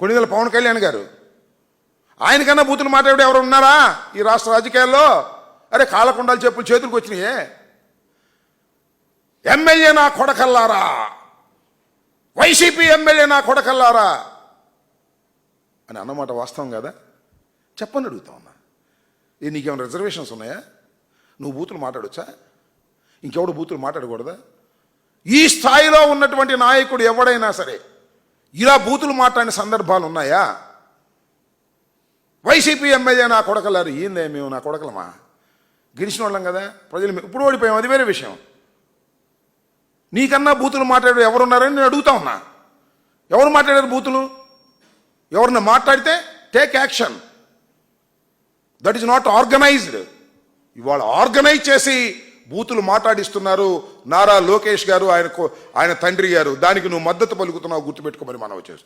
కొణిదెల పవన్ కళ్యాణ్ గారు. ఆయనకన్నా బూతులు మాట్లాడే ఎవరు ఉన్నారా ఈ రాష్ట్ర రాజకీయాల్లో? అరే కాలకుండాలు చెప్పులు చేతులకు వచ్చినాయే. ఎమ్మెల్యే నా కొడకల్లారా? వైసీపీ ఎమ్మెల్యే నా కొడకల్లారా? అని అన్నమాట వాస్తవం కదా? చెప్పని అడుగుతా ఉన్నా. ఏ నీకేమైనా రిజర్వేషన్స్ ఉన్నాయా? నువ్వు బూతులు మాట్లాడొచ్చా? ఇంకెవడు బూతులు మాట్లాడకూడదా? ఈ స్థాయిలో ఉన్నటువంటి నాయకుడు ఎవడైనా సరే ఇలా బూతులు మాట్లాడిన సందర్భాలు ఉన్నాయా? వైసీపీ ఎమ్మెల్యే నా కొడకలారు ఏందే మేము నా కొడకలమా? గెలిచిన వాళ్ళం కదా ప్రజలు ఇప్పుడు ఓడిపోయాం అది వేరే విషయం. నీకన్నా బూతులు మాట్లాడే ఎవరున్నారని నేను అడుగుతా ఉన్నా. ఎవరు మాట్లాడారు బూతులు? ఎవరన్నా మాట్లాడితే take action that is not organised ఇవాళ ఆర్గనైజ్ చేసి బూతులు మాట్లాడిస్తున్నారు. నారా లోకేష్ గారు ఆయన ఆయన తండ్రి గారు. దానికి నువ్వు మద్దతు పలుకుతున్నావు గుర్తుపెట్టుకోమని మనం చేస్తున్నాం